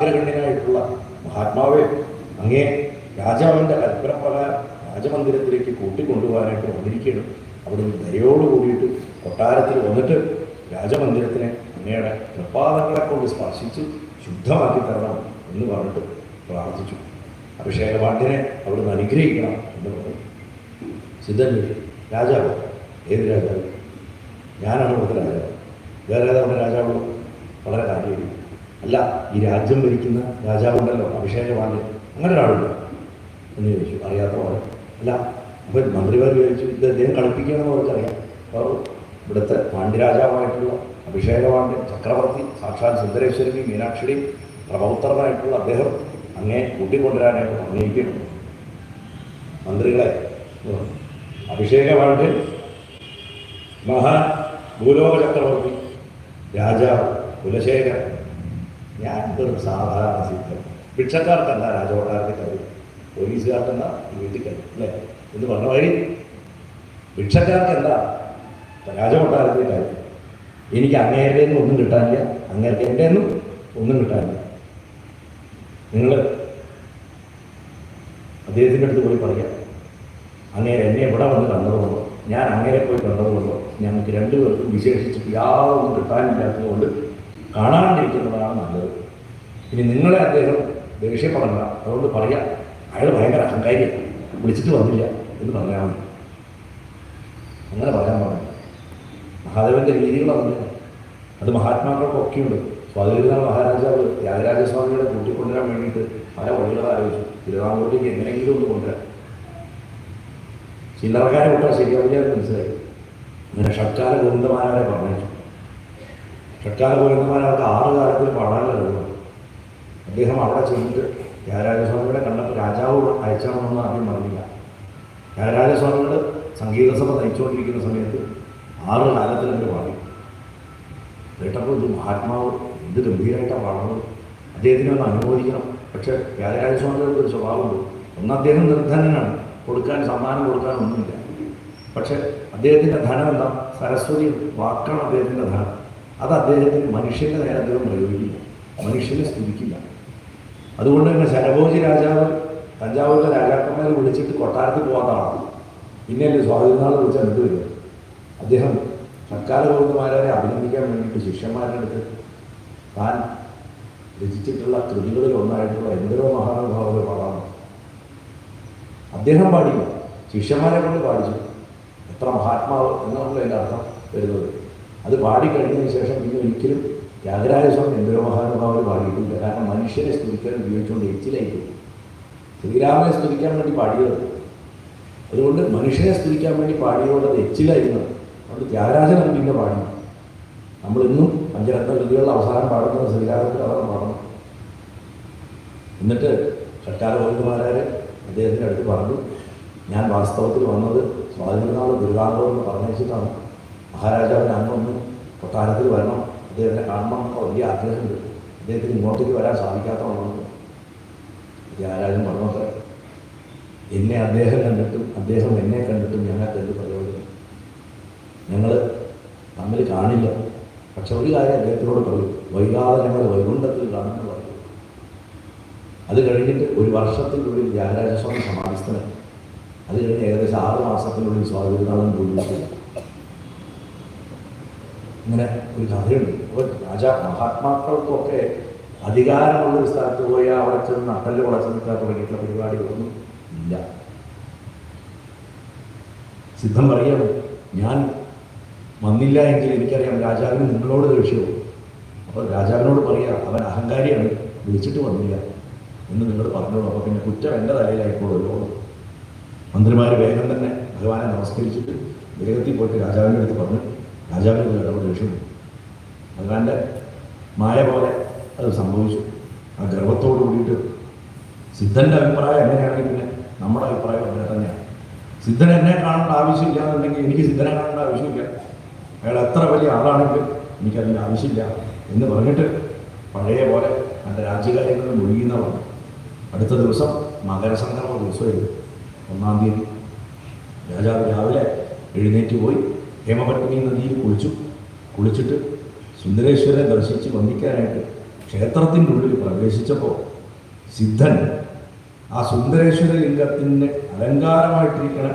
അഗ്രഗണ്യനായിട്ടുള്ള മഹാത്മാവെ അങ്ങേ രാജാവിന്റെ കൽപ്പനപ്രകാരം രാജമന്ദിരത്തിലേക്ക് കൂട്ടിക്കൊണ്ടുപോകാനായിട്ട് വന്നിരിക്കണം അവിടുന്ന് ദയോട് കൂടിയിട്ട് കൊട്ടാരത്തിൽ വന്നിട്ട് രാജമന്ദിരത്തിനെ അങ്ങയുടെ തൃപ്പാദങ്ങളെ കൊണ്ട് സ്പർശിച്ച് ശുദ്ധമാക്കി തരണം എന്ന് പറഞ്ഞിട്ട് പ്രാർത്ഥിച്ചു. അഭിഷേകപാണ്ഡ്യനെ അവിടുന്ന് അനുഗ്രഹിക്കണം എന്ന് പറഞ്ഞു. സിദ്ധൻ രാജാവ് ഏത് രാജാവ്? ഞാനാണ് ഇവിടുത്തെ രാജാവ്. വേറെ ഏതാണ് രാജാവ്? വളരെ കാര്യമില്ല അല്ല ഈ രാജ്യം ഭരിക്കുന്ന രാജാവുണ്ടല്ലോ അഭിഷേകപാണ്ഡ്യൻ അങ്ങനെ ഒരാളുണ്ട്. എന്ന് ചോദിച്ചു. അറിയാത്ത പോലെ. അല്ല അപ്പം മന്ത്രിമാർ ചോദിച്ചു ഇത് അദ്ദേഹം കളിപ്പിക്കണമെന്ന് അവർക്കറിയാം. അപ്പോൾ ഇവിടുത്തെ പാണ്ഡ്യരാജാവായിട്ടുള്ള അഭിഷേകപാണ്ഡ്യൻ ചക്രവർത്തി സാക്ഷാൽ സുന്ദരേശ്വരിയും മീനാക്ഷിയുടെയും പ്രഭൗത്രനായിട്ടുള്ള അദ്ദേഹം അങ്ങേ കൂട്ടിക്കൊണ്ടുവരാനായിട്ട് അഭിനയിക്കുന്നു മന്ത്രികളെ അഭിഷേകപാണ്ഡ്യൻ മഹാ ഭൂലോക ചക്രവർത്തി രാജാവ് കുലശേഖരൻ. ഞാൻ വെറും സാധാരണ സിദ്ധം ഭിക്ഷക്കാർക്കല്ല രാജകൊട്ടാരത്തിൽ കഴിയും പോലീസുകാർക്കല്ല വീട്ടിൽ കഴിയും അല്ലേ? എന്ന് പറഞ്ഞ വഴി ഭിക്ഷക്കാർക്ക് എന്താ രാജകൊട്ടാരത്തിൽ കാര്യം എനിക്ക് അങ്ങേരുടെ നിന്നും ഒന്നും കിട്ടാനില്ല അങ്ങേർക്ക് എന്റെ നിന്നും ഒന്നും കിട്ടാനില്ല. നിങ്ങൾ അദ്ദേഹത്തിന്റെ അടുത്ത് പോയി പറയാം. അങ്ങേരെ എന്നെ എവിടെ വന്ന് കണ്ടതുകൊണ്ടോ ഞാൻ അങ്ങേരെ പോയി കണ്ടതുകൊണ്ടോ ഞങ്ങൾക്ക് രണ്ടുപേർക്കും വിശേഷിച്ചിട്ട് യാതൊന്നും കിട്ടാനില്ലാത്തതുകൊണ്ട് കാണാണ്ടിരിക്കുന്നതാണ് നല്ലത്. ഇനി നിങ്ങളെ അദ്ദേഹം ദേഷ്യപ്പെടണ്ട. അതുകൊണ്ട് പറയാം അയാൾ ഭയങ്കര അഹങ്കാരിയാണ് വിളിച്ചിട്ട് വന്നില്ല എന്ന് പറഞ്ഞാൽ മതി. അങ്ങനെ പറയാൻ പറഞ്ഞു. മഹാദേവന്റെ രീതികളാണ് അത് മഹാത്മാക്കൾക്കൊക്കെയുണ്ട്. സ്വാതിരുന്നാൾ മഹാരാജാവ്. ത്യാഗരാജസ്വാമികളെ കൂട്ടിക്കൊണ്ടുവരാൻ വേണ്ടിയിട്ട് പല വഴികൾ ആലോചിച്ചു. തിരുവിതാംകൂറിലേക്ക് എങ്ങനെയെങ്കിലും ഒന്ന് കൊണ്ടുവരാം. ചില്ലറക്കാരെ വിട്ടാൽ ശരിയാവില്ല എന്ന് മനസ്സിലായി. അങ്ങനെ ഷട്കാല ഗോവിന്ദമാരെ പറഞ്ഞു ഷട്കാല ഗോവിന്ദമാരവർക്ക് ആറ് കാലത്തിൽ കഴിവ്. അദ്ദേഹം അവിടെ ചെയ്ത് ത്യാഗരാജസ്വാമികളെ കണ്ടപ്പോൾ രാജാവ് അയച്ചാണെന്നൊന്നും ആദ്യം പറഞ്ഞില്ല. ത്യാഗരാജസ്വാമികൾ സംഗീതസഭ നയിച്ചുകൊണ്ടിരിക്കുന്ന സമയത്ത് ആറ് കാലത്തിൽ അവർ പാടി. കേട്ടപ്പോൾ ഇത് മഹാത്മാവ് എന്ത് ഗംഭീരമായിട്ടാണ് പാടുന്നത്. അദ്ദേഹത്തിനെ ഒന്ന് അനുമോദിക്കണം. പക്ഷേ ത്യാഗരാജസ്വാമികൾക്ക് ഒരു സ്വഭാവമുണ്ട്. ഒന്ന് അദ്ദേഹം നിർധനനാണ്. കൊടുക്കാൻ സമ്മാനം കൊടുക്കാൻ ഒന്നുമില്ല പക്ഷെ അദ്ദേഹത്തിന്റെ ധനം എന്താ? സരസ്വതി വാക്കാണ് അദ്ദേഹത്തിന്റെ ധനം. അത് അദ്ദേഹത്തിന് മനുഷ്യന്റെ നേരെ അദ്ദേഹം പ്രയോഗിക്കില്ല. മനുഷ്യനെ സ്തുതിക്കില്ല. അതുകൊണ്ട് തന്നെ ശരഭോജി രാജാവ് തഞ്ചാവൂരിലെ രാജാക്കന്മാരെ വിളിച്ചിട്ട് കൊട്ടാരത്തിൽ പോകാത്ത ആളാണ് പിന്നെയല്ലേ സ്വാതന്ത്ര്യനാൾ വിളിച്ചാൽ എന്ത് വരും? അദ്ദേഹം സർക്കാർ ഗോവിന്ദമാരെ അഭിനന്ദിക്കാൻ വേണ്ടിയിട്ട് ശിഷ്യന്മാരുടെ അടുത്ത് താൻ രചിച്ചിട്ടുള്ള കൃതികളിൽ ഒന്നായിട്ടുള്ള എന്തരോ മഹാനുഭാവങ്ങൾ പാടാണ് അദ്ദേഹം പാടില്ല. ശിഷ്യന്മാരെ കൊണ്ട് പാടിച്ചു. എത്ര മഹാത്മാവ് എന്നുള്ള എന്റെ അർത്ഥം വരുന്നത്. അത് പാടിക്കഴിഞ്ഞതിന് ശേഷം പിന്നെ ഒരിക്കലും ത്യാഗരാജസ്വാമി എന്തരോ മഹാനുഭാവർ പാടിയിട്ടില്ല. കാരണം മനുഷ്യരെ സ്തുതിക്കാൻ ഉപയോഗിച്ചുകൊണ്ട് എച്ചിലായി പോയി ശ്രീരാമനെ സ്തുതിക്കാൻ വേണ്ടി പാടിയത്. അതുകൊണ്ട് മനുഷ്യനെ സ്തുതിക്കാൻ വേണ്ടി പാടിയതുകൊണ്ട് അത് എച്ചിലായിരുന്നു അതുകൊണ്ട് ത്യാഗരാജനാണ് പിന്നെ പാടി. നമ്മളിന്നും പഞ്ചരത്ന കൃതികളുടെ അവസാനം പാടുന്നത് ശ്രീരാമത്തിൽ അവർ പാടണം. എന്നിട്ട് ഷട്ടാല ഗോവിന്ദമാരാര് അദ്ദേഹത്തിന്റെ അടുത്ത് പറഞ്ഞു ഞാൻ വാസ്തവത്തിൽ വന്നത് സ്വാതന്ത്ര്യനാൾ ദുരിതാന്തം എന്ന് പറഞ്ഞിട്ടാണ് മഹാരാജാവിന് അന്നൊന്ന് കൊട്ടാരത്തിൽ വരണം. അദ്ദേഹത്തിനെ കാണണം എന്നൊക്കെ വലിയ ആഗ്രഹമുണ്ട് അദ്ദേഹത്തിന് ഇങ്ങോട്ടേക്ക് വരാൻ സാധിക്കാത്ത വന്നത് ത്യാഗരാജൻ പറഞ്ഞത് എന്നെ അദ്ദേഹം കണ്ടിട്ടും അദ്ദേഹം എന്നെ കണ്ടിട്ടും ഞങ്ങൾക്ക് എന്ത് പ്രയോജനം? ഞങ്ങൾ തമ്മിൽ കാണില്ല. പക്ഷെ ഒരു കാര്യം അദ്ദേഹത്തിനോട് പറയും. വൈകാതെ ഞങ്ങൾ വൈകുണ്ഠത്തിൽ കാണുമെന്ന് പറയും. അത് കഴിഞ്ഞിട്ട് ഒരു വർഷത്തിനുള്ളിൽ ത്യാഗരാജസ്വാമി സമാധിസ്ഥനായി. അത് കഴിഞ്ഞ് ഏകദേശം ആറ് മാസത്തിനുള്ളിൽ സ്വാതന്ത്ര്യനാഥൻ പൂജിച്ചില്ല ഇങ്ങനെ ഒരു കഥയുണ്ട്. അപ്പോൾ രാജാ മഹാത്മാക്കൾക്കൊക്കെ അധികാരമുള്ള ഒരു സ്ഥലത്ത് പോയാൽ അവിടെ ചെന്ന് നട്ടൽ വളച്ച് നിൽക്കാൻ തുടങ്ങിയിട്ടുള്ള പരിപാടികളൊന്നും ഇല്ല. സിദ്ധം പറയാണ് ഞാൻ വന്നില്ല എങ്കിൽ എനിക്കറിയാം രാജാവിന് നിങ്ങളോട് ദേഷ്യവും അപ്പോൾ രാജാവിനോട് പറയുക അവൻ അഹങ്കാരിയാണ് വിളിച്ചിട്ട് വന്നില്ല എന്ന് നിങ്ങൾ പറഞ്ഞോളൂ. അപ്പോൾ പിന്നെ കുറ്റം എന്റെ തലയിലായിക്കോളൂ മന്ത്രിമാർ വേഗം തന്നെ ഭഗവാനെ നമസ്കരിച്ചിട്ട് വേഗത്തിൽ പോയിട്ട് രാജാവിന്റെ അടുത്ത് പറഞ്ഞു. രാജാവിന് ഇടപെടൽ ദേഷ്യവും ഭഗവാന്റെ മായ പോലെ അത് സംഭവിച്ചു. ആ ഗർവത്തോട് കൂടിയിട്ട് സിദ്ധന്റെ അഭിപ്രായം എങ്ങനെയാണെങ്കിൽ പിന്നെ നമ്മുടെ അഭിപ്രായം അങ്ങനെ തന്നെയാണ്. സിദ്ധൻ എന്നെ കാണേണ്ട ആവശ്യമില്ല എന്നുണ്ടെങ്കിൽ എനിക്ക് സിദ്ധനെ കാണേണ്ട ആവശ്യമില്ല. അയാൾ എത്ര വലിയ ആളാണെങ്കിലും എനിക്കതിന്റെ ആവശ്യമില്ല എന്ന് പറഞ്ഞിട്ട് പഴയ പോലെ എന്റെ രാജ്യകാര്യങ്ങളിൽ മുഴുകുന്നവർ അടുത്ത ദിവസം മകരസംക്രമ ദിവസമായിരുന്നു. ഒന്നാം തീയതി രാജാവ് രാവിലെ എഴുന്നേറ്റ് പോയി ഹേമപത്നി നദിയിൽ കുളിച്ചു. കുളിച്ചിട്ട് സുന്ദരേശ്വരനെ ദർശിച്ച് വന്ദിക്കാനായിട്ട് ക്ഷേത്രത്തിന്റെ ഉള്ളിൽ പ്രവേശിച്ചപ്പോൾ സിദ്ധൻ ആ സുന്ദരേശ്വര ലിംഗത്തിന്റെ അലങ്കാരമായിട്ടിരിക്കുന്ന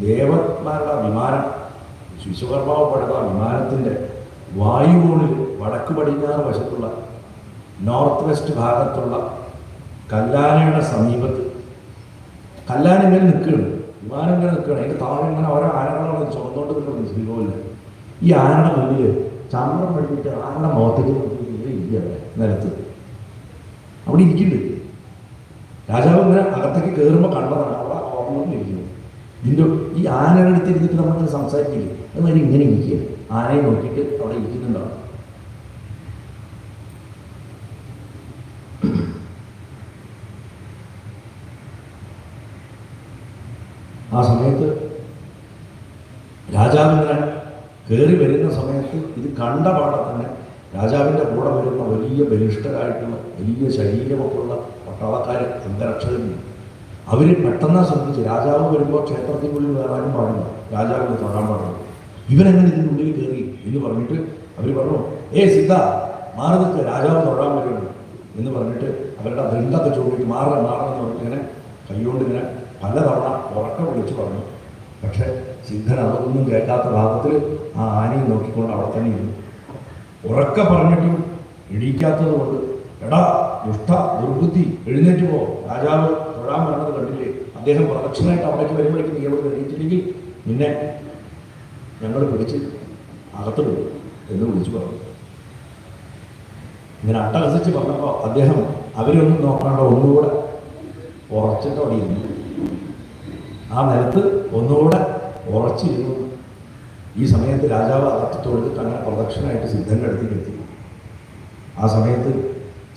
ദേവന്മാരുടെ വിമാനം വിശ്വകർമാവ് പടുത്ത വിമാനത്തിന്റെ വായുകോണിൽ വടക്ക് പടിഞ്ഞാറ് വശത്തുള്ള നോർത്ത് വെസ്റ്റ് ഭാഗത്തുള്ള കല്ലാനയുടെ സമീപത്ത് കല്ലാൻ നിൽക്കുന്നുണ്ട് വിമാനം ഇങ്ങനെ നിൽക്കുകയാണ്. അതിന്റെ താഴെ ഇങ്ങനെ ഓരോ ആനകളാണ് ചുമന്നുകൊണ്ട് നിൽക്കുന്നത് ശ്രീകോവിൽ ഈ ആനയുടെ മുന്നിൽ ചാമ്രം പഠിപ്പിച്ച് ആനയുടെ മുഖത്തേക്ക് ഇരിക്കുക നിലത്ത്. അവിടെ ഇരിക്കുന്നുണ്ട്. രാജാവ് ഇങ്ങനെ അകത്തേക്ക് കയറുമ്പോൾ കണ്ടതാണ് അവിടെ ഓർമ്മയിലിരിക്കുന്നു ഇതിന്റെ ഈ ആനയുടെ ഇരുന്നിട്ട് നമ്മൾ സംസാരിക്കില്ല? എന്നാലും ഇങ്ങനെ ഇരിക്കുക ആനയെ നോക്കിയിട്ട് അവിടെ ഇരിക്കുന്നുണ്ടാവും. ആ സമയത്ത് രാജാവിങ്ങനെ കയറി വരുന്ന സമയത്ത് ഇത് കണ്ട പാടെ തന്നെ രാജാവിന്റെ കൂടെ വരുന്ന വലിയ ബലിഷ്ഠരായിട്ടുള്ള വലിയ ശരീരമൊക്കെയുള്ള പട്ടാളക്കാർ അന്തരക്ഷകരുണ്ട് അവർ പെട്ടെന്ന് ശ്രദ്ധിച്ച് രാജാവ് വരുമ്പോൾ ക്ഷേത്രത്തിനുള്ളിൽ കയറാനും പാടില്ല. രാജാവിന് തൊടാൻ പാടില്ല. ഇവനെങ്ങനെ ഇതിന്റെ ഉള്ളിൽ കയറി എന്ന് പറഞ്ഞിട്ട് അവർ പറഞ്ഞു ഏ സിദ്ധ മാറി നിൽക്ക് രാജാവ് തൊടാൻ പറ്റുള്ളൂ എന്ന് പറഞ്ഞിട്ട് അവരുടെ ബന്ധത്തെ ചൂണ്ടിട്ട് മാറണം മാറണം എന്ന് പറഞ്ഞിട്ട് ഇങ്ങനെ കൈകൊണ്ട് ഇങ്ങനെ പലതവണ ഉറക്കം വിളിച്ചു പറഞ്ഞു. പക്ഷെ സിദ്ധൻ അതൊന്നും കേൾക്കാത്ത ഭാഗത്തിൽ ആ ആനയെ നോക്കിക്കൊണ്ട് അവിടെ തന്നെ ഇരുന്നു. ഉറക്ക പറഞ്ഞിട്ടും ഇടിക്കാത്തത് കൊണ്ട് എടാ ദുഷ്ട ദുർബുദ്ധി എഴുന്നേറ്റ് പോ. രാജാവ് തൊഴാൻ പറഞ്ഞത് കണ്ടില്ലേ? അദ്ദേഹം പ്രദക്ഷിണമായിട്ട് അവിടേക്ക് വരുമ്പോഴേക്ക് നീ അവിടെ എഴുതിയിട്ടില്ലെങ്കിൽ നിന്നെ ഞങ്ങൾ പിടിച്ച് അകത്ത് വിടും എന്ന് വിളിച്ചു പറഞ്ഞു. ഇങ്ങനെ അട്ടഹസിച്ച് പറഞ്ഞപ്പോൾ അദ്ദേഹം അവരൊന്നും നോക്കാണ്ട് ഒന്നുകൂടെ ഉറച്ചിട്ട് അവിടെ ഇരുന്നു. ആ നിലത്ത് ഒന്നുകൂടെ ഉറച്ചിരുന്നു. ഈ സമയത്ത് രാജാവ് അകത്ത് തൊഴുതിട്ട് അങ്ങനെ പ്രദക്ഷിണമായിട്ട് സിദ്ധന്റെ അടുത്തേക്ക് ആ സമയത്ത്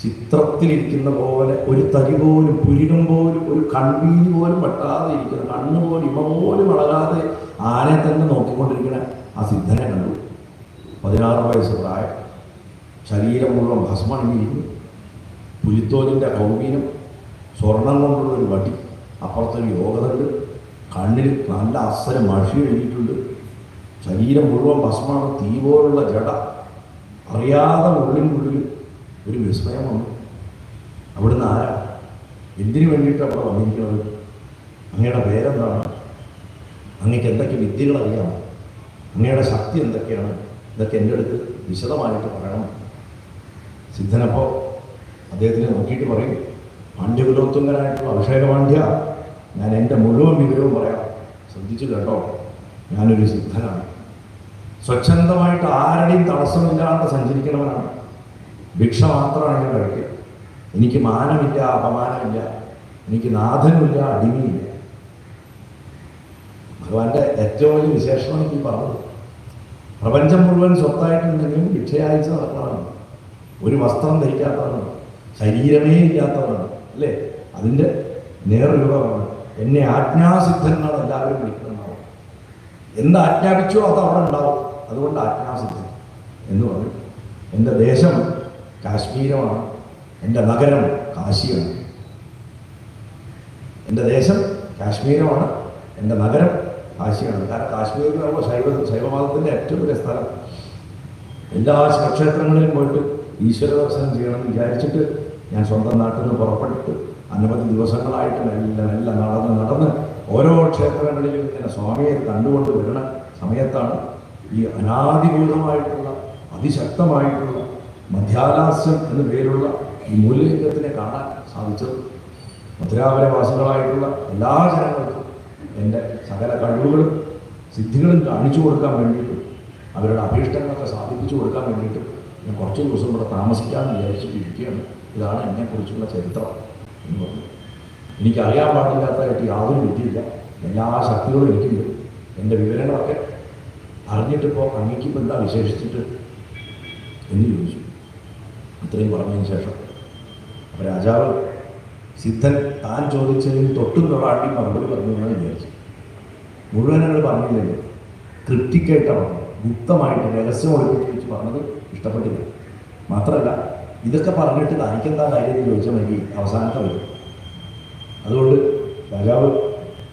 ചിത്രത്തിലിരിക്കുന്ന പോലെ ഒരു തരി പോലും പുരികം പോലും ഒരു കൺവീലി പോലും വെട്ടാതെ ഇരിക്കുന്ന കണ്ണു പോലും ഇമ പോലും അളകാതെ ആനെ തന്നെ നോക്കിക്കൊണ്ടിരിക്കുന്ന ആ സിദ്ധനെ കണ്ടു. പതിനാറ് വയസ്സ് പ്രായം. ശരീരം മുഴുവൻ ഭസ്മണിഞ്ഞിരിക്കുന്നു പുലിത്തോലിന്റെ കൗമീനം സ്വർണം കൊണ്ടുള്ള ഒരു വടി അപ്പുറത്തൊരു യോഗതണ്ട്. കണ്ണിൽ നല്ല അസര മഷി എഴുതിയിട്ടുണ്ട്. ശരീരം മുഴുവൻ ഭസ്മാണ് തീ പോലുള്ള ജട. അറിയാതെ ഉള്ളിനുള്ളിൽ ഒരു വിസ്മയം വന്നു. അവിടുന്ന് ആരാ? എന്തിനു വേണ്ടിയിട്ട് അവിടെ വന്നിരിക്കുന്നത്? അങ്ങയുടെ പേരെന്താണ്? അങ്ങക്ക് എന്തൊക്കെ വിദ്യകൾ അറിയാം? അങ്ങയുടെ ശക്തി എന്തൊക്കെയാണ്? ഇതൊക്കെ എന്റെ അടുത്ത് വിശദമായിട്ട് പറയണം. സിദ്ധനപ്പോൾ അദ്ദേഹത്തിനെ നോക്കിയിട്ട് പറയും പാണ്ഡ്യകുലോത്തുങ്കനായിട്ടുള്ള അഭിഷേകപാണ്ഡ്യ ഞാൻ എന്റെ മുഴുവൻ വിവരവും പറയാം. ശ്രദ്ധിച്ചു കേട്ടോ. ഞാനൊരു സിദ്ധനാണ്. സ്വച്ഛന്തമായിട്ട് ആരുടെയും തടസ്സമില്ലാണ്ട് സഞ്ചരിക്കുന്നവനാണ് ഭിക്ഷ മാത്രമാണ് ഞാൻ കഴിക്കുക എനിക്ക് മാനമില്ല അപമാനമില്ല. എനിക്ക് നാഥനുമില്ല അടിമയില്ല ഭഗവാന്റെ ഏറ്റവും വലിയ വിശേഷണം എനിക്ക് പറഞ്ഞത്. പ്രപഞ്ചം മുഴുവൻ സ്വത്തായിട്ടുണ്ടെങ്കിലും ഭിക്ഷയായിച്ച് നടക്കണമെന്ന് ഒരു വസ്ത്രം ധരിക്കാത്തവരാണ് ശരീരമേ ഇല്ലാത്തവരാണ് അല്ലേ? അതിന്റെ നേർരൂപമാണ് എന്നെ ആജ്ഞാസിദ്ധൻ എന്നാണ് എല്ലാവരും വിളിക്കുന്നുണ്ടാവും എന്ത് ആജ്ഞാപിച്ചോ അത് അവിടെ ഉണ്ടാവും. അതുകൊണ്ട് ആജ്ഞാസിദ്ധൻ എന്ന് പറഞ്ഞു എന്റെ ദേശം കാശ്മീരമാണ്. എന്റെ നഗരം കാശിയാണ്. എന്റെ ദേശം കാശ്മീരമാണ്. എന്റെ നഗരം കാശിയാണ്. കാരണം കാശ്മീർ എന്ന് പറയുമ്പോൾ ശൈവ ശൈവമതത്തിന്റെ ഏറ്റവും വലിയ സ്ഥലം. എല്ലാ ശിവക്ഷേത്രങ്ങളിലും പോയിട്ട് ഈശ്വര ദർശനം ചെയ്യണമെന്ന് വിചാരിച്ചിട്ട് ഞാൻ സ്വന്തം നാട്ടിൽ നിന്ന് പുറപ്പെട്ടിട്ട് അനവധി ദിവസങ്ങളായിട്ട് നല്ല നല്ല നടന്ന് നടന്ന് ഓരോ ക്ഷേത്രങ്ങളിലും ഇങ്ങനെ സ്വാമിയെ കണ്ടുകൊണ്ട് വരുന്ന സമയത്താണ് ഈ അനാധികൂതമായിട്ടുള്ള അതിശക്തമായിട്ടുള്ള മധ്യാലാസ്യം എന്ന പേരുള്ള ഈ മൂല്യലിംഗത്തിനെ കാണാൻ സാധിച്ചത്. മധുരാപരവാസികളായിട്ടുള്ള എല്ലാ ജനങ്ങൾക്കും എന്റെ സകല കഴിവുകളും സിദ്ധികളും കാണിച്ചു കൊടുക്കാൻ വേണ്ടിയിട്ടും അവരുടെ അഭീഷ്ടങ്ങളൊക്കെ സാധിപ്പിച്ചു കൊടുക്കാൻ വേണ്ടിയിട്ടും ഞാൻ കുറച്ച് ദിവസം ഇവിടെ താമസിക്കാമെന്ന് വിചാരിച്ചിട്ടിരിക്കുകയാണ് ഇതാണ് എന്നെക്കുറിച്ചുള്ള ചരിത്രം. എനിക്കറിയാൻ പാടില്ലാത്തതായിട്ട് യാതൊരു വിദ്യയില്ല എല്ലാ ശക്തികളും എനിക്കുണ്ട്. എന്റെ വിവരങ്ങളൊക്കെ അറിഞ്ഞിട്ടിപ്പോൾ അങ്ങേക്കിപ്പോൾ എന്താ വിശേഷിച്ചിട്ട് എന്ന് ചോദിച്ചു. ഇത്രയും പറഞ്ഞതിന് ശേഷം അപ്പോൾ രാജാവ് സിദ്ധൻ താൻ ചോദിച്ചതിൽ തൊട്ടും തൊടാട്ടി മറുപടി പറഞ്ഞു എന്നാണ് വിചാരിച്ചു മുഴുവനങ്ങൾ പറഞ്ഞില്ലെങ്കിൽ ക്രിപ്റ്റിക്കായിട്ടാണ് പറഞ്ഞത്. ഗുപ്തമായിട്ട് രഹസ്യം ഒളിപ്പിച്ച് വെച്ച് പറഞ്ഞത് ഇഷ്ടപ്പെട്ടില്ല. മാത്രമല്ല ഇതൊക്കെ പറഞ്ഞിട്ട് തനിക്കെന്താ കാര്യം എന്ന് ചോദിച്ചാൽ മതി അവസാനത്തെ വരും. അതുകൊണ്ട് രാജാവ്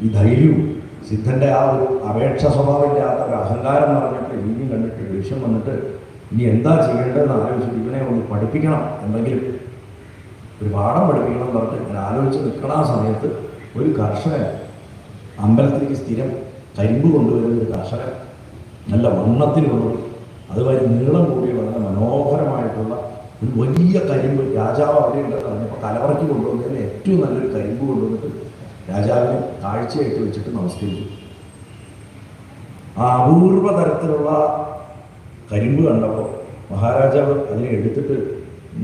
ഈ ധൈര്യവും സിദ്ധന്റെ ആ ഒരു അപേക്ഷ സ്വഭാവമില്ലാത്ത ഒരു അഹങ്കാരം പറഞ്ഞിട്ട് ഇനിയും കണ്ടിട്ട് ദേഷ്യം വന്നിട്ട് ഇനി എന്താ ചെയ്യേണ്ടതെന്ന് ആലോചിച്ചു ഇവനെ ഒന്ന് പഠിപ്പിക്കണം എന്തെങ്കിലും ഒരു പാഠം പഠിപ്പിക്കണം എന്ന് പറഞ്ഞിട്ട് ഞാൻ ആലോചിച്ച് നിൽക്കണ ആ സമയത്ത് ഒരു കർഷകൻ അമ്പലത്തിലേക്ക് സ്ഥിരം കരിമ്പ് കൊണ്ടുവരുന്ന ഒരു കർഷകൻ നല്ല വണ്ണത്തിന് കൊണ്ടുപോയി അതുവരെ നീളം കൂടിയ വളരെ മനോഹരമായിട്ടുള്ള ഒരു വലിയ കരിമ്പ് രാജാവ് അവിടെ ഉണ്ടെന്ന് പറഞ്ഞപ്പോൾ കൊണ്ടുവന്നതിന് ഏറ്റവും നല്ലൊരു കരിമ്പ് കൊണ്ടുവന്നിട്ട് രാജാവിനെ കാഴ്ചയായിട്ട് വെച്ചിട്ട് നമസ്കരിച്ചു. ആ അപൂർവ തരത്തിലുള്ള കരിമ്പ് കണ്ടപ്പോൾ മഹാരാജാവ് അതിനെ എടുത്തിട്ട്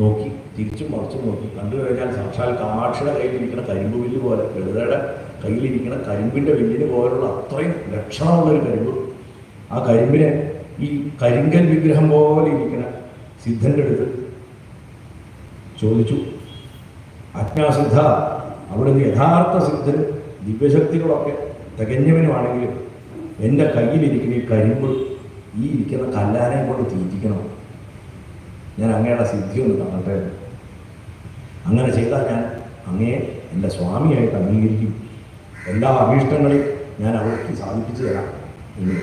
നോക്കി തിരിച്ചും മറിച്ചും നോക്കി. കണ്ടു കഴിഞ്ഞാൽ സാക്ഷാൽ കാമാക്ഷിയുടെ കയ്യിലിരിക്കുന്ന കരിമ്പ് വില്ല് പോലെ ലളിതയുടെ കയ്യിലിരിക്കുന്ന കരിമ്പിന്റെ വില്ലിന് പോലുള്ള അത്രയും ലക്ഷണമുള്ളൊരു കരിമ്പ്. ആ കരിമ്പിനെ ഈ കരിങ്കൽ വിഗ്രഹം പോലെ ഇരിക്കുന്ന സിദ്ധന്റെ അടുത്ത് ചോദിച്ചു. അജ്ഞാസിദ്ധ അവിടുന്ന് യഥാർത്ഥ സിദ്ധൻ ദിവ്യശക്തികളൊക്കെ തികഞ്ഞവനുമാണെങ്കിലും എന്റെ കയ്യിലിരിക്കുന്ന ഈ കരിമ്പ് ഈ ഇരിക്കുന്ന കല്ലാനെ കൊണ്ട് തീറ്റിക്കണം. ഞാൻ അങ്ങയുടെ സിദ്ധി കാണട്ടെ. അങ്ങനെ ചെയ്താൽ ഞാൻ അങ്ങയെ എന്റെ സ്വാമിയായിട്ട് അംഗീകരിക്കും. എല്ലാ അഭീഷ്ടങ്ങളെയും ഞാൻ അവർക്ക് സാധിപ്പിച്ചു തരാം എന്ന്.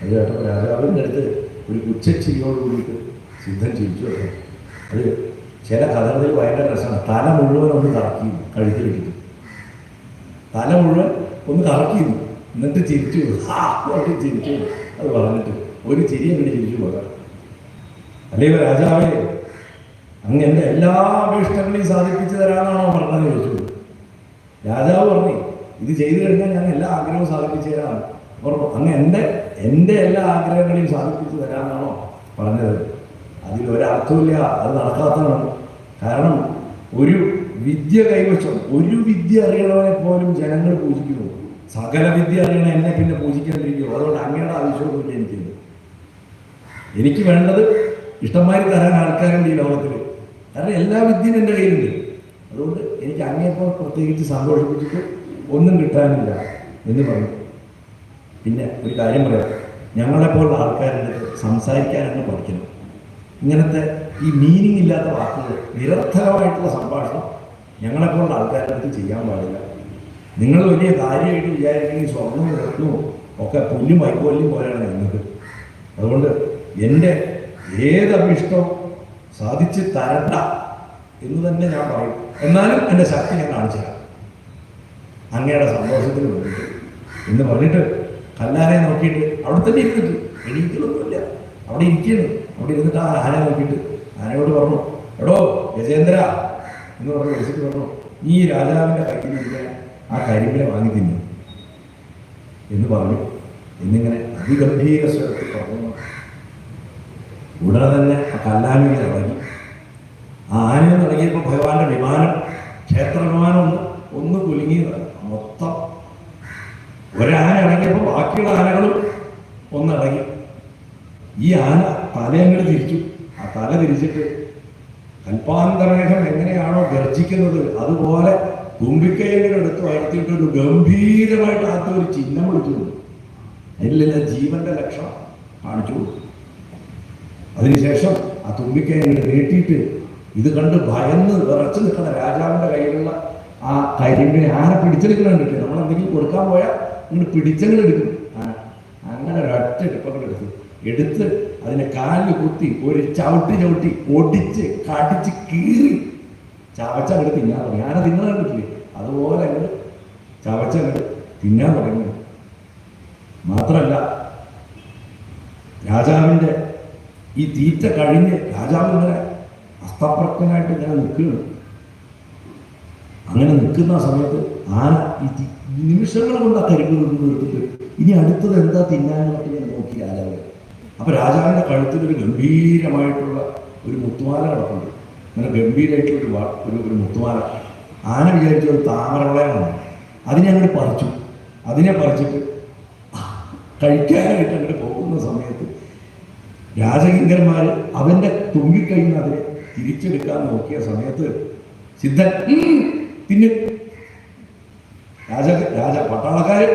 അത് കേട്ടപ്പോൾ രാജാവിന്റെ അടുത്ത് ഒരു ഉച്ചച്ചിരിയോട് കൂടിയിട്ട് സിദ്ധം ചിരിച്ചു. അത് ചില കഥകളിൽ ഭയങ്കര രസമാണ്. തല മുഴുവൻ ഒന്ന് കറക്കിയിരുന്നു കഴുത്തിൽ കഴുത്തിലിട്ടിട്ട് തല മുഴുവൻ ഒന്ന് കറക്കിയിരുന്നു. എന്നിട്ട് ചിരിച്ചു. ആ പറഞ്ഞിട്ട് ചിരിച്ചു. അത് പറഞ്ഞിട്ട് ഒരു ചിരി അങ്ങനെ ചിരിച്ചു പോകാം അല്ലെങ്കിൽ രാജാവേ? അങ്ങ് എന്റെ എല്ലാ അഭീഷ്ടങ്ങളെയും സാധിപ്പിച്ചു തരാമെന്നാണോ പറഞ്ഞത് ചോദിച്ചു. രാജാവ് പറഞ്ഞു ഇത് ചെയ്തു കഴിഞ്ഞാൽ ഞാൻ എല്ലാ ആഗ്രഹവും സാധിപ്പിച്ചു തരാം. പറഞ്ഞു അങ്ങ് എന്റെ എന്റെ എല്ലാ ആഗ്രഹങ്ങളെയും സാധിപ്പിച്ചു തരാമെന്നാണോ പറഞ്ഞത്? അതിൽ ഒരർത്ഥമില്ല അത് നടക്കാത്തതാണ്. കാരണം ഒരു വിദ്യ കൈവശം ഒരു വിദ്യ അറിയണവനെ പോലും ജനങ്ങൾ പൂജിക്കുന്നു. സകല വിദ്യ അറിയണ എന്നെ പിന്നെ പൂജിക്കാണ്ടിരിക്കുമോ അതുകൊണ്ട് അങ്ങയുടെ ആവശ്യമൊന്നുമില്ല എനിക്കില്ല എനിക്ക് വേണ്ടത് ഇഷ്ടംമാതിരി തരാൻ ആൾക്കാരുണ്ട് ഈ ലോകത്തിൽ കാരണം എല്ലാ വിദ്യയും എന്റെ കയ്യിലുണ്ട്. അതുകൊണ്ട് എനിക്ക് അങ്ങേപ്പോൾ പ്രത്യേകിച്ച് സന്തോഷിപ്പിച്ചിട്ട് ഒന്നും കിട്ടാനില്ല എന്ന് പറഞ്ഞു. പിന്നെ ഒരു കാര്യം പറയാം. ഞങ്ങളെപ്പോലുള്ള ആൾക്കാരുടെ സംസാരിക്കാനാണ് പഠിക്കണം. ഇങ്ങനത്തെ ഈ മീനിങ് ഇല്ലാത്ത വാക്കുകൾ നിരർത്ഥകമായിട്ടുള്ള സംഭാഷണം ഞങ്ങളെപ്പോലുള്ള ആൾക്കാരുടെ അടുത്ത് ചെയ്യാൻ പാടില്ല. നിങ്ങൾ വലിയ കാര്യമായിട്ട് വിചാരിക്കുകയും സ്വർണവും രത്നവും ഒക്കെ പുല്ലും വൈക്കോല്ലും പോലെയാണ് നിങ്ങൾക്ക് അതുകൊണ്ട് എന്റെ ഏത് സാധിച്ച് തരണ്ട എന്ന് തന്നെ ഞാൻ പറയും. എന്നാലും എന്റെ ശക്തി ഞാൻ കാണിച്ചു തരാം. അങ്ങയുടെ സന്തോഷത്തിന് വേണ്ടിയിട്ട്. എന്ന് പറഞ്ഞിട്ട് കല്ലാനെ നോക്കിയിട്ട് അവിടെ തന്നെ ഇരുന്നിട്ട് എണീക്കലൊന്നുമില്ല അവിടെ ഇരിക്കുകയാണ്. അവിടെ ഇരുന്നിട്ട് ആ ആന നോക്കിയിട്ട് ആനയോട് പറഞ്ഞു എടോ ഗജേന്ദ്ര എന്ന് പറഞ്ഞ് വിളിച്ചിട്ട് പറഞ്ഞു ഈ രാജാവിന്റെ കയ്യിലിരിക്കാൻ ആ കരിമ്പിനെ വാങ്ങി തിന്നു. എന്ന് പറഞ്ഞു. എന്നിങ്ങനെ അതിഗംഭീര സ്വരത്തിൽ പറഞ്ഞു. ഉടനെ തന്നെ ആ കല്ലാമിനെ ഇറങ്ങി. ആ ആനയെ ഇറങ്ങിയപ്പോൾ ഭഗവാന്റെ വിമാനം ക്ഷേത്ര വിമാനം ഒന്ന് ഒന്ന് കുലുങ്ങിയതാണ്. മൊത്തം ഒരാന ഇറങ്ങിയപ്പോൾ ബാക്കിയുള്ള ആനകളും ഒന്നിറങ്ങി ഈ ആന തലയങ്ങോട്ട് തിരിച്ചു. ആ തല തിരിച്ചിട്ട് കൽപ്പാന്തരേഖം എങ്ങനെയാണോ ഗർജിക്കുന്നത് അതുപോലെ തുമ്പിക്കൈകൾ എടുത്ത് ഉയർത്തിയിട്ട് ഒരു ഗംഭീരമായിട്ട് ആദ്യം ഒരു ചിഹ്നം വിളിച്ചു അതിലെല്ലാം ജീവന്റെ ലക്ഷണം കാണിച്ചു അതിനുശേഷം ആ തുമ്പിക്കൈ അങ്ങോട്ട് നീട്ടിയിട്ട് ഇത് കണ്ട് ഭയന്ന് വിറച്ചു നിൽക്കുന്ന രാജാവിന്റെ കയ്യിലുള്ള ആ കരിമ്പിനെ ആരെ പിടിച്ചെടുക്കണം നമ്മൾ എന്തെങ്കിലും കൊടുക്കാൻ പോയാൽ ഇങ്ങോട്ട് പിടിച്ചെങ്കിലും എടുക്കും. അങ്ങനെ ഒരൊറ്റ എടുപ്പം എടുത്തു. എടുത്ത് അതിനെ കാലിൽ കുത്തി ഒരു ചവിട്ടി ചവിട്ടി ഒടിച്ച് കടിച്ച് കീറി ചവച്ച അങ്ങോട്ട് തിന്നാൻ തുടങ്ങി. ഞാനത് തിന്നാൻ കണ്ടിട്ടില്ലേ? അതുപോലെ അങ്ങോട്ട് ചവച്ച അങ്ങോട്ട് തിന്നാൻ തുടങ്ങി. മാത്രമല്ല രാജാവിന്റെ ഈ തീറ്റ കഴിഞ്ഞ് രാജാവ് ഇങ്ങനെ അസ്തപ്രജ്ഞനായിട്ട് ഇങ്ങനെ നിൽക്കുകയാണ്. അങ്ങനെ നിൽക്കുന്ന സമയത്ത് ആന ഈ നിമിഷങ്ങൾ കൊണ്ട് ആ കരിമ്പ് നിന്ന് നിർത്തിട്ട് ഇനി അടുത്തത് എന്താ തിന്നാൻ നോക്കി രാജാവ്. അപ്പൊ രാജാവിന്റെ കഴുത്തിൽ ഒരു ഗംഭീരമായിട്ടുള്ള ഒരു മുത്തുമാല കിടപ്പുണ്ട്. അങ്ങനെ ഗംഭീരമായിട്ടുള്ള ഒരു ഒരു ഒരു മുത്തുമാല. ആന വിചാരിച്ച ഒരു താമരവളയാണ് അതിനെ അങ്ങോട്ട് പറിച്ചു. അതിനെ പറിച്ചിട്ട് കഴിക്കാനായിട്ട് അങ്ങോട്ട് പോകുന്ന സമയത്ത് രാജകിങ്കന്മാർ അവന്റെ തുമ്പിക്കഴിഞ്ഞ് അതിനെ തിരിച്ചെടുക്കാൻ നോക്കിയ സമയത്ത് സിദ്ധൻ പിന്നെ തിന്നു രാജ രാജ പട്ടാളക്കാര്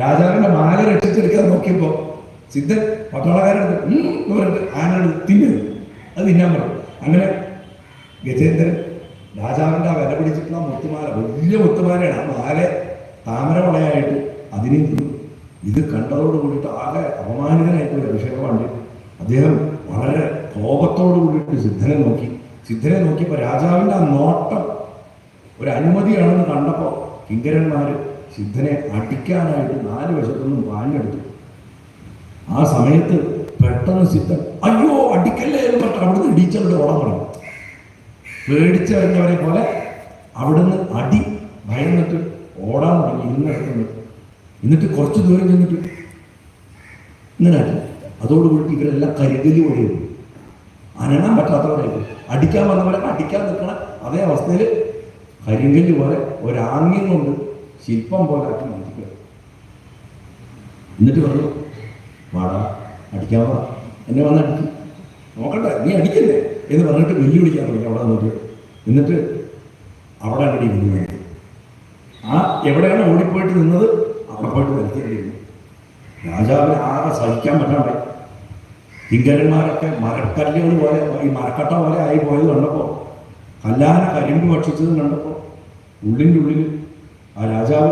രാജാവിന്റെ മാല രക്ഷിച്ചെടുക്കാൻ നോക്കിയപ്പോ സിദ്ധൻ പട്ടാളക്കാരെടുത്ത് "ഉം" എന്ന് പറഞ്ഞിട്ട് ആനോട് തിന്നു അത് തിന്നാൻ പറഞ്ഞു. അങ്ങനെ ഗജേന്ദ്രൻ രാജാവിന്റെ ആ വില പിടിച്ചിട്ടുള്ള മുത്തുമാല വലിയ മുത്തുമാലയാണ്. ആ മാല താമരവളയായിട്ട് അതിനെയും തിന്നു. ഇത് കണ്ടതോട് കൂടിയിട്ട് ആകെ അപമാനിതനായിട്ടുള്ള അഭിഷേകമാണ് അദ്ദേഹം വളരെ കോപത്തോട് കൂടിയിട്ട് സിദ്ധനെ നോക്കി. സിദ്ധനെ നോക്കിയപ്പോൾ രാജാവിന്റെ ആ നോട്ടം ഒരു അനുമതിയാണെന്ന് കണ്ടപ്പോൾ കിങ്കരന്മാർ സിദ്ധനെ അടിക്കാനായിട്ട് നാല് വശത്തുനിന്നും പാഞ്ഞെടുത്തു ആ സമയത്ത് പെട്ടെന്ന് സിദ്ധൻ അയ്യോ അടിക്കല്ലേ എന്ന് പറഞ്ഞിട്ട് അവിടുന്ന് ഇടിച്ചവരുടെ ഓണം പറഞ്ഞു പേടിച്ചറിഞ്ഞവരെ പോലെ അവിടുന്ന് അടി ഭയന്നിട്ട് ഓടാൻ തുടങ്ങി ഇന്നിടത്തുണ്ട് എന്നിട്ട് കുറച്ച് ദൂരം ചെന്നിട്ട് ഇങ്ങനെ അതോട് അതോടുകൂടി ഇവരെല്ലാം കരികലി ഒഴിയും അനങ്ങാൻ പറ്റാത്തവരായി അടിക്കാൻ വന്നവരെ അടിക്കാൻ നിൽക്കണ അതേ അവസ്ഥയിൽ കരിങ്കല്ല് പോലെ ഒരാംഗ്യം കൊണ്ട് ശില്പം പോലെ ആക്കി മാറ്റിക്കുക എന്നിട്ട് പറഞ്ഞു വാടാ അടിക്കാൻ എന്നെ വന്ന് അടിക്കും. നോക്കട്ടെ നീ അടിക്കല്ലേ എന്ന് പറഞ്ഞിട്ട് വെല്ലുവിളിക്കാൻ തുടങ്ങി അവിടെ നിന്നിട്ട് എന്നിട്ട് അവിടെ അടി വെല്ലുവിളി ആ എവിടെയാണ് ഓടിപ്പോയിട്ട് നിന്നത്? അവിടെ പോയിട്ട് വരുത്തിയിരുന്നു രാജാവിനെ ആകെ സഹിക്കാൻ പറ്റാണ്ടായി. കിങ്കരന്മാരൊക്കെ മരക്കല്ലുകൾ പോലെ ഈ മരക്കട്ട പോലെ ആയി പോയത് കണ്ടപ്പോൾ കല്ലാന കരിമ്പ് ഭക്ഷിച്ചത് കണ്ടപ്പോൾ ഉള്ളിന്റെ ഉള്ളിൽ ആ രാജാവ്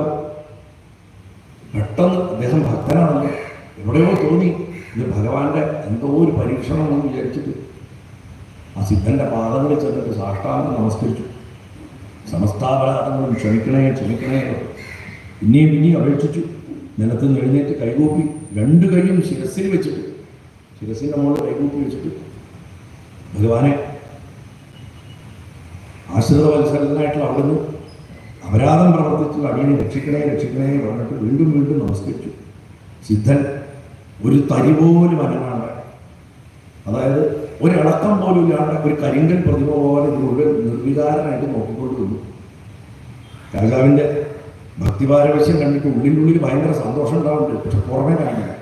പെട്ടെന്ന് അദ്ദേഹം ഭക്തനാണല്ലോ. എവിടെയോ തോന്നി. ഇത് ഭഗവാന്റെ എന്തോ ഒരു പരീക്ഷണമെന്ന് വിചാരിച്ചിട്ട് ആ സിദ്ധന്റെ പാദങ്ങളിൽ ചെന്നിട്ട് സാഷ്ടാംഗം നമസ്കരിച്ചു. സമസ്താപരാധങ്ങളും ക്ഷമിക്കണേ ക്ഷമിക്കണേ പിന്നെയും പിന്നെയും അപേക്ഷിച്ചു. നിലത്ത് എഴുന്നേറ്റ് കൈകൂപ്പി രണ്ട് കൈയും ശിരസിൽ വെച്ചിട്ട് ശിരസിന്റെ മുകളിൽ കൈകൂപ്പി വെച്ചിട്ട് ഭഗവാനെ ആശ്രിത മത്സരത്തിനായിട്ടുള്ള അവിടുന്ന് അപരാധം പ്രവർത്തിച്ച് അടിയനെ രക്ഷിക്കണേ രക്ഷിക്കണേ പറഞ്ഞിട്ട് വീണ്ടും വീണ്ടും നമസ്കരിച്ചു. സിദ്ധൻ ഒരു തരി പോലും അനങ്ങാണ്ട്. അതായത് ഒരിളക്കം പോലും ഇല്ലാണ്ട് ഒരു കരിങ്കൽ പ്രതിമ പോലെ മുഴുവൻ നിർവികാരനായിട്ട് നോക്കിക്കൊണ്ട് നിന്നു രാജാവിന്റെ ഭക്തിപാരവശ്യം കണ്ടിട്ട് ഉള്ളിനുള്ളിൽ ഭയങ്കര സന്തോഷം ഉണ്ടാവുന്നുണ്ട്. പക്ഷെ പുറമേ കാണില്ല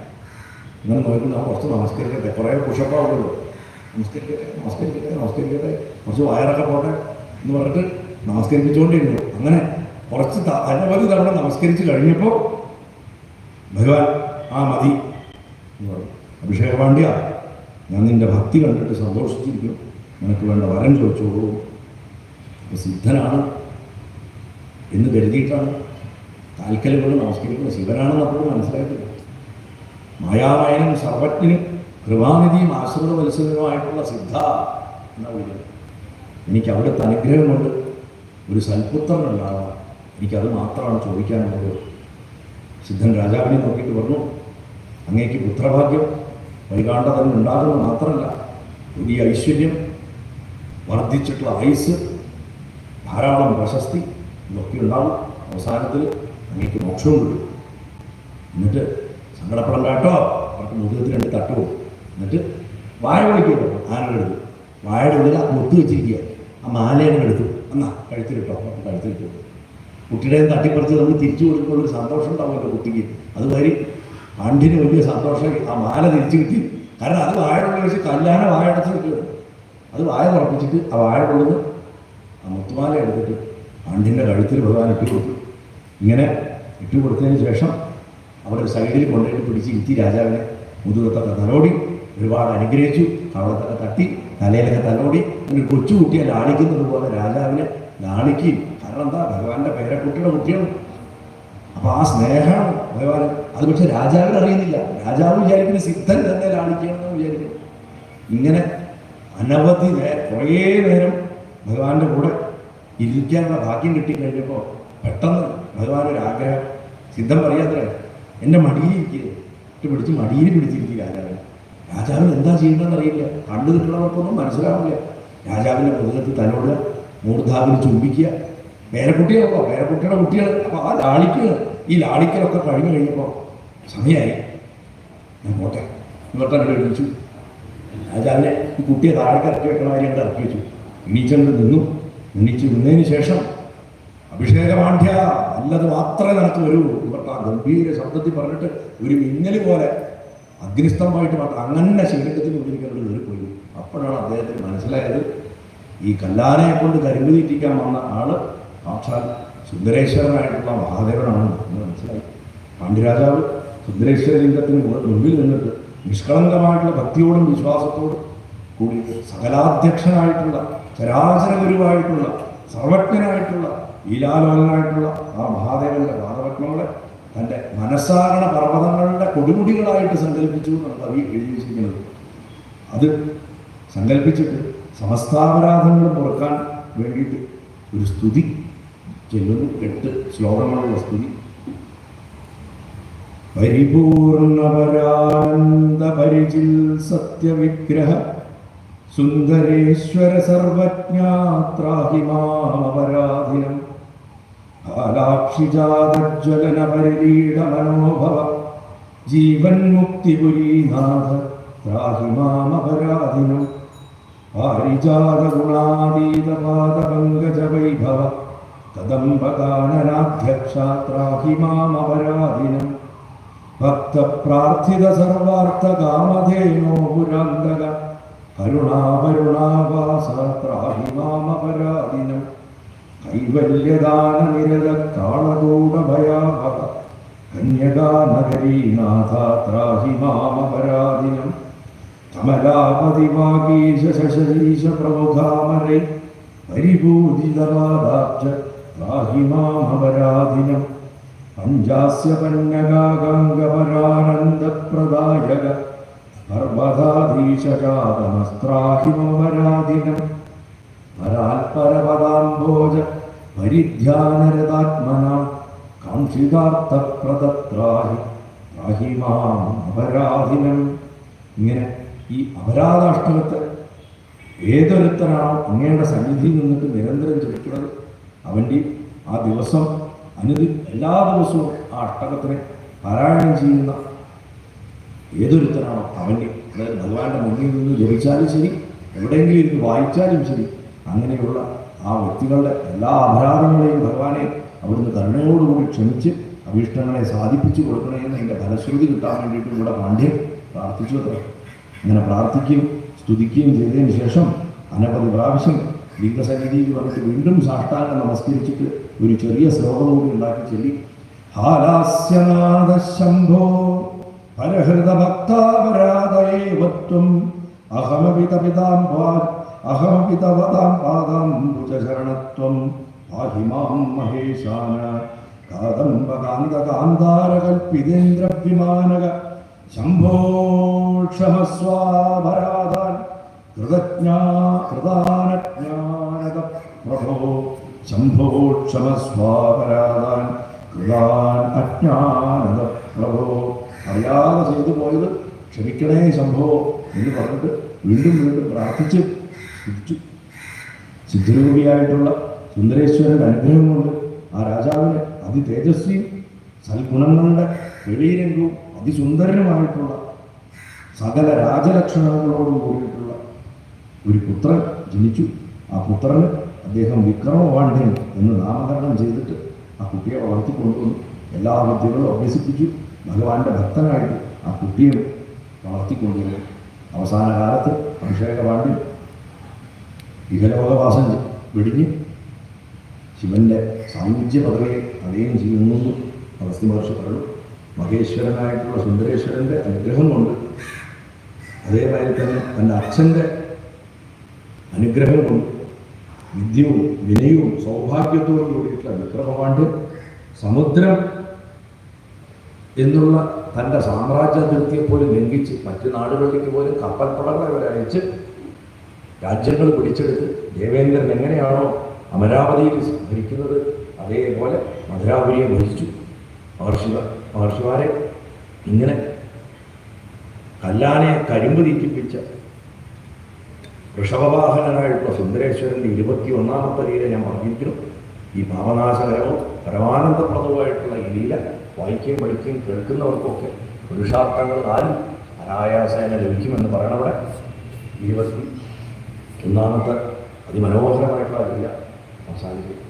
ഇങ്ങനെ നോക്കി നാം കുറച്ച് നമസ്കരിക്കട്ടെ. കുറേ പുഷപ്പാവുള്ളൂ നമസ്കരിക്കട്ടെ നമസ്കരിക്കട്ടെ നമസ്കരിക്കട്ടെ. കുറച്ച് വയറൊക്കെ പോട്ടെ എന്ന് പറഞ്ഞിട്ട് നമസ്കരിപ്പിച്ചുകൊണ്ടിരുന്നു. അങ്ങനെ കുറച്ച് അനവധി തവണ നമസ്കരിച്ച് കഴിഞ്ഞപ്പോൾ ഭഗവാൻ ആ മതി എന്ന് പറഞ്ഞു അഭിഷേക പാണ്ഡ്യ ഞാൻ നിന്റെ ഭക്തി കണ്ടിട്ട് സന്തോഷിച്ചിരിക്കും നിനക്ക് വേണ്ട വരം ചോദിച്ചോളൂ. സിദ്ധനാണ് എന്ന് കരുതിയിട്ടാണ് താൽക്കലുകൾ നമസ്കരിക്കുന്നത്. ശിവനാണെന്ന് അപ്പോഴും മനസ്സിലായിട്ടില്ല. മായാവായനും സർവജ്ഞനും കൃപാനിധിയും ആശ്രിത മത്സരവുമായിട്ടുള്ള സിദ്ധ എന്നാ വിളിക്കുന്നത്. എനിക്ക് അവിടുത്തെ അനുഗ്രഹം കൊണ്ട് ഒരു സൽപുത്രൻ ഉണ്ടാവാം എനിക്കത് മാത്രമാണ് ചോദിക്കാനുള്ളത്. സിദ്ധൻ രാജാവിനെ നോക്കിയിട്ട് പറഞ്ഞു അങ്ങേക്ക് പുത്രഭാഗ്യം വൈകാണ്ട ഉണ്ടാകുന്ന മാത്രമല്ല വലിയ ഐശ്വര്യം വർദ്ധിച്ചിട്ടുള്ള ആയുസ് ധാരാളം പ്രശസ്തി ഇതൊക്കെ ഉണ്ടാവും അവസാനത്തിൽ അങ്ങേക്ക് മോക്ഷവും കിട്ടും. എന്നിട്ട് സങ്കടപ്പെടം കേട്ടോ. അവർക്ക് മുതുകത്തിൽ രണ്ട് തട്ടോ എന്നിട്ട് വാഴ വിളിക്കുമല്ലോ ആനകളെടുത്തു വാഴയുടെ ഉള്ളിൽ മുത്ത് വെച്ചിരിക്കുക. ആ മാലയങ്ങൾ എടുത്തു. എന്നാ കഴുത്തിലിട്ടോ അപ്പം കഴുത്തിലിട്ടു കുട്ടിയുടെ തട്ടിപ്പറിച്ച് നമ്മൾ തിരിച്ചു കൊടുക്കുമ്പോൾ ഒരു സന്തോഷം ഉണ്ടാവുമല്ലോ കുട്ടിക്ക്. അതുമാതിരി ആണ്ടിന് വലിയ സന്തോഷമായി ആ മാല തിരിച്ചു കിട്ടി. കാരണം അത് വാഴയുടെ വെച്ച് കല്യാണ വാഴടച്ച് നിൽക്കുകയാണ് അത് വാഴ ഉറപ്പിച്ചിട്ട് ആ വാഴ കൊണ്ടുവന്ന് ആ മുത്തുമാല എടുത്തിട്ട് ആണ്ടിന്റെ കഴുത്തിൽ ഭഗവാൻ ഇട്ട് കൊടുത്തു. ഇങ്ങനെ ഇട്ട് കൊടുത്തതിന് ശേഷം ഒരു സൈഡിൽ കൊണ്ടുപോയി പിടിച്ച് ഇരുത്തി രാജാവിനെ മുതുകത്തൊക്കെ തലോടി ഒരുപാട് അനുഗ്രഹിച്ചു. കവളത്തൊക്കെ തട്ടി തലയിലൊക്കെ തലോടി. ഒരു കൊച്ചുകുട്ടിയെ ലാളിക്കുന്നത് പോലെ രാജാവിനെ ലാളിക്കുകയും. കാരണം എന്താ? ഭഗവാന്റെ പേരക്കുട്ടിയുടെ കുട്ടിയാണ്. അപ്പൊ ആ സ്നേഹം അത് പക്ഷെ രാജാവിന് അറിയുന്നില്ല. രാജാവ് വിചാരിക്കുന്ന സിദ്ധൻ തന്നെ ലാളിക്കണമെന്ന് വിചാരിക്കുന്നു. ഇങ്ങനെ അനവധി കുറേ നേരം ഭഗവാന്റെ കൂടെ ഇരിക്കാനുള്ള ഭാഗ്യം കിട്ടിക്കഴിഞ്ഞപ്പോൾ പെട്ടെന്ന് ഭഗവാൻ ഒരു ആഗ്രഹം. സിദ്ധം പറയാത്രേ എന്റെ മടിയിൽ ഇരിക്കുക ഇട്ട് പിടിച്ച് മടിയിൽ പിടിച്ചിരിക്കുക രാജാവിന് രാജാവിന് എന്താ ചെയ്യേണ്ടതെന്ന് അറിയില്ല. കണ്ടു നിൽക്കുന്നവർക്കൊന്നും മനസ്സിലാവില്ല. രാജാവിന്റെ മൃഗത്തിൽ തലോടുക മൂർധാവിൽ ചുംബിക്കുക. പേരക്കുട്ടികളോ പേരക്കുട്ടിയുടെ കുട്ടികൾ അപ്പോൾ ആ ലാളിക്കുക ഈ ലാളിക്കലൊക്കെ കഴിഞ്ഞു കഴിഞ്ഞപ്പോൾ സമയമായി ഞാൻ പോട്ടെ. ഇങ്ങോട്ടാണ് വിളിച്ചു. രാജാവിനെ ഈ കുട്ടിയെ താഴേക്ക് ഇറക്കി വെക്കണ കാര്യം അങ്ങോട്ട് ഇറക്കി വെച്ചു. നിന്നു. എണീച്ചു നിന്നതിന് ശേഷം അഭിഷേകമാണ്ഡ്യ നല്ലത് മാത്രമേ നടത്തു വരൂ. ഇവർക്ക് ആ ഗംഭീര ശബ്ദത്തിൽ പറഞ്ഞിട്ട് ഒരു മിന്നൽ പോലെ അഗ്നിസ്തംഭമായിട്ട് മാത്രം അങ്ങനെ ശരീരത്തിന് ഉള്ളിരിക്കുന്നത് കയറിപ്പോയി അപ്പോഴാണ് അദ്ദേഹത്തിന് മനസ്സിലായത് ഈ കല്ലാനയെ കൊണ്ട് തീറ്റിക്കാൻ വന്ന ആൾ സാക്ഷാൽ സുന്ദരേശ്വരനായിട്ടുള്ള മഹാദേവനാണ്. എന്ന് മനസ്സിലായി. പാണ്ഡ്യരാജാവ് സുന്ദരേശ്വര ലിംഗത്തിന് മുമ്പിൽ നിന്നിട്ട് നിഷ്കളങ്കമായിട്ടുള്ള ഭക്തിയോടും വിശ്വാസത്തോടും കൂടി സകലാധ്യക്ഷനായിട്ടുള്ള ചരാചര ഗുരുവായിട്ടുള്ള സർവജ്ഞനായിട്ടുള്ള ലീലാലോലനായിട്ടുള്ള ആ മഹാദേവന്റെ പാദപത്മങ്ങളെ തന്റെ മനസ്സാകണ പർവതങ്ങളുടെ കൊടുമുടികളായിട്ട് സങ്കല്പിച്ചു എന്നാണ് കവി എഴുതി വെച്ചിരിക്കുന്നത് അത് സങ്കല്പിച്ചിട്ട് സമസ്താപരാധങ്ങൾ പുറക്കാൻ വേണ്ടിയിട്ട് ഒരു സ്തുതി ചെല്ലുന്നു. എട്ട് ശ്ലോകങ്ങളുള്ള സ്തുതി. പരിപൂർണപരാനന്ദപരിചിൽ സത്യവിഗ്രഹ സുന്ദരേശ്വര സർവജ്ഞാത്രാഹിമാമപരാധിനം മാമപരാധിനം പരിലീട മനോഭവ ജീവൻ മുക്തിപുരീനാഥ ത്രാഹി മാമപരാധിനം പാരിജാത ഗുണാതീത പാദപങ്കജ വൈഭവ കദംബകാനനാധ്യക്ഷ ത്രാഹി മാമപരാധിനം ഭക്തപ്രാർത്ഥിത സർവാർത്ഥകാമധേനോ പുരാന്തക കരുണാവരുണാവാസാത്രാഹിമാമപരാധിനം ത്രാഹി മാമപരാധിനം കൈവല്യദാനനിരത കാളകൂടഭയാവ കന്യകാനഗരീനാഥാത്രാഹിമാമപരാധിനം ത്രാഹി മാമപരാധിനം ശശീശ പ്രമുഖാമരെ പരിപൂജിതപാദാബ്ജ മാമപരാധിനം പഞ്ചാസ്യ പന്നഗാഗംഗപരാനന്ദപ്രദായക പർവതാധീശജാതമസ്ത്രാഹിമപരാധിനം പരാൽപരപദാംബോജ പരിധ്യാനരതാത്മന. കാക്ഷിതാർത്ഥപ്രദത്രാഹി ത്രാഹി മാം അപരാധിനം ഇങ്ങനെ ഈ അപരാധാഷ്ടകത്തെ ഏതൊരുത്തനാണോ അങ്ങയുടെ സന്നിധിയിൽ നിന്നിട്ട് നിരന്തരം ചലിക്കുന്നത് അവന്റെ ആ ദിവസം അനുദി എല്ലാ ദിവസവും ആ അഷ്ടകത്തിനെ പാരായണം ചെയ്യുന്ന ഏതൊരുത്തനാണോ അവന്റെ. അതായത് ഭഗവാന്റെ മുന്നിൽ നിന്ന് ജപിച്ചാലും ശരി എവിടെയെങ്കിലും ഇരുന്ന് വായിച്ചാലും ശരി അങ്ങനെയുള്ള ആ വ്യക്തികളുടെ എല്ലാ അപരാധങ്ങളെയും ഭഗവാനെ അവിടുന്ന് കരുണയോടുകൂടി ക്ഷമിച്ച് അഭീഷ്ടങ്ങളെ സാധിപ്പിച്ചു കൊടുക്കണമെന്ന് അതിന്റെ ഫലശ്രുതി കിട്ടാൻ വേണ്ടിയിട്ട് ഇവിടെ പാണ്ഡ്യൻ പ്രാർത്ഥിച്ചു അത്ര അങ്ങനെ പ്രാർത്ഥിക്കുകയും സ്തുതിക്കുകയും ചെയ്തതിന് ശേഷം അനവധി പ്രാവശ്യം ലിംഗസന്നിധിയിൽ വന്നിട്ട് വീണ്ടും സാഷ്ടാംഗം നമസ്കരിച്ചിട്ട് ഒരു ചെറിയ ശ്ലോകം കൂടി ഉണ്ടാക്കി ചൊല്ലി. ശംഭോ പരഹൃത ഭക്താപരാധയേവത്വം അഹമപി തപിതാം അഹമപി തവതാം പാദാം ഭുജശരണത്വം പാഹിമാം മഹേശാന കാദംബ കാന്ത കാന്താരകൽപിതേന്ദ്ര വിമാനക ശംഭോ കൃതജ്ഞാ പ്രഭോ പ്രഭോ അറിയാതെ ചെയ്തു പോയത് ക്ഷമിക്കണേ ശംഭോ എന്ന് പറഞ്ഞിട്ട് വീണ്ടും വീണ്ടും പ്രാർത്ഥിച്ച് സ്തുതിച്ചു സിദ്ധരൂപിയായിട്ടുള്ള സുന്ദരേശ്വരന്റെ അനുഗ്രഹം കൊണ്ട് ആ രാജാവിന് അതിതേജസ്വിയും സൽഗുണങ്ങളുടെ വെളിയിലെങ്കിലും അതിസുന്ദരനുമായിട്ടുള്ള സകല രാജലക്ഷണങ്ങളോടും കൂടിയിട്ടുള്ള ഒരു പുത്രൻ ജനിച്ചു. ആ പുത്രന് അദ്ദേഹം വിക്രമപാണ്ഡ്യൻ എന്ന് നാമകരണം ചെയ്തിട്ട് ആ കുട്ടിയെ വളർത്തിക്കൊണ്ടുവന്നു. എല്ലാ വിദ്യകളും അഭ്യസിപ്പിച്ചു. ഭഗവാന്റെ ഭക്തനായിട്ട് ആ കുട്ടിയെ വളർത്തിക്കൊണ്ടുവന്നു അവസാന കാലത്ത് അഭിഷേക പാണ്ഡ്യൻ ഇഹലോകവാസം വെടിഞ്ഞ് ശിവന്റെ സായുജ്യ പദവിയെ അദ്ദേഹം ചെയ്യുന്നു. അവസ്ഥ മഹർഷി പറഞ്ഞു മഹേശ്വരനായിട്ടുള്ള സുന്ദരേശ്വരന്റെ അനുഗ്രഹം കൊണ്ട് അതേമാതിരി തന്നെ തന്റെ അച്ഛന്റെ അനുഗ്രഹം കൊണ്ട് വിദ്യവും വിനയവും സൗഭാഗ്യത്തോടും കൂടിയിട്ടുള്ള വിക്രമപാണ്ഡ്യൻ സമുദ്രം എന്നുള്ള തന്റെ സാമ്രാജ്യ അതിർത്തിയെ പോലും ലംഘിച്ച് മറ്റു നാടുകളിലേക്ക് പോലും കപ്പൽപ്പടകളെ വരെ രാജ്യങ്ങൾ പിടിച്ചെടുത്ത് ദേവേന്ദ്രൻ എങ്ങനെയാണോ അമരാവതിയിൽ ഭരിക്കുന്നത് അതേപോലെ മധുരാപുരിയെ ഭരിച്ചു. മഹർഷി മഹർഷിമാരെ ഇങ്ങനെ കല്ലാനെ കരിമ്പ് തീറ്റിപ്പിച്ച വൃഷഭവാഹനനായിട്ടുള്ള സുന്ദരേശ്വരന്റെ ഇരുപത്തി ഒന്നാമത്തെ ലീല ഞാൻ പറഞ്ഞിരിക്കുന്നു. ഈ ഭാവനാശകരവും പരമാനന്ദപ്രദവുമായിട്ടുള്ള ഈ ലീല വായിക്കുകയും പഠിക്കുകയും കേൾക്കുന്നവർക്കൊക്കെ പുരുഷാർത്ഥങ്ങൾ ആരും അനായാസേന ലഭിക്കുമെന്ന് പറയണവിടെ ഇരുപത്തി ഒന്നാമത്തെ അതിമനോഹരമായിട്ടുള്ള ലീല അവസാനിക്കും.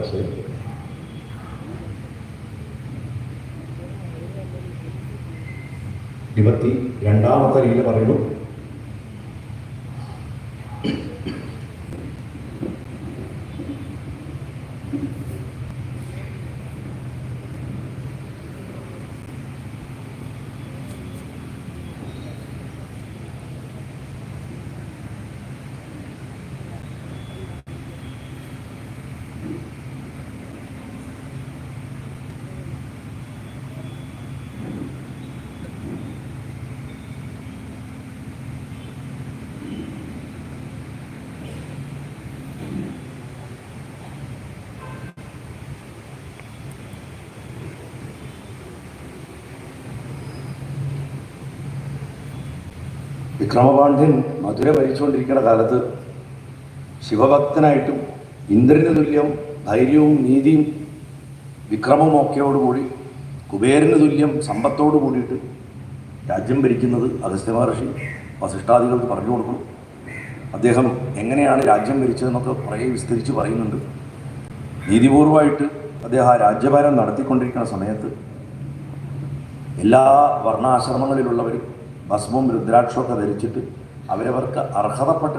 രസമായിരിക്കും ഇരുപത്തി രണ്ടാമത്തെ ലീല പറയുന്നു. വിക്രമപാണ്ഡ്യൻ മധുര ഭരിച്ചുകൊണ്ടിരിക്കുന്ന കാലത്ത് ശിവഭക്തനായിട്ടും ഇന്ദ്രന് തുല്യം ധൈര്യവും നീതിയും വിക്രമവും ഒക്കെയോടുകൂടി കുബേരന് തുല്യം സമ്പത്തോടു കൂടിയിട്ട് രാജ്യം ഭരിക്കുന്നത് അഗസ്ത്യ മഹർഷി വസിഷ്ഠാദികൾക്ക് പറഞ്ഞു കൊടുക്കണം. അദ്ദേഹം എങ്ങനെയാണ് രാജ്യം ഭരിച്ചതെന്നൊക്കെ കുറേ വിസ്തരിച്ച് പറയുന്നുണ്ട്. നീതിപൂർവമായിട്ട് അദ്ദേഹം ആ രാജ്യഭാരം നടത്തിക്കൊണ്ടിരിക്കുന്ന സമയത്ത് എല്ലാ വർണാശ്രമങ്ങളിലുള്ളവരും ഭസ്മവും രുദ്രാക്ഷമൊക്കെ ധരിച്ചിട്ട് അവരവർക്ക് അർഹതപ്പെട്ട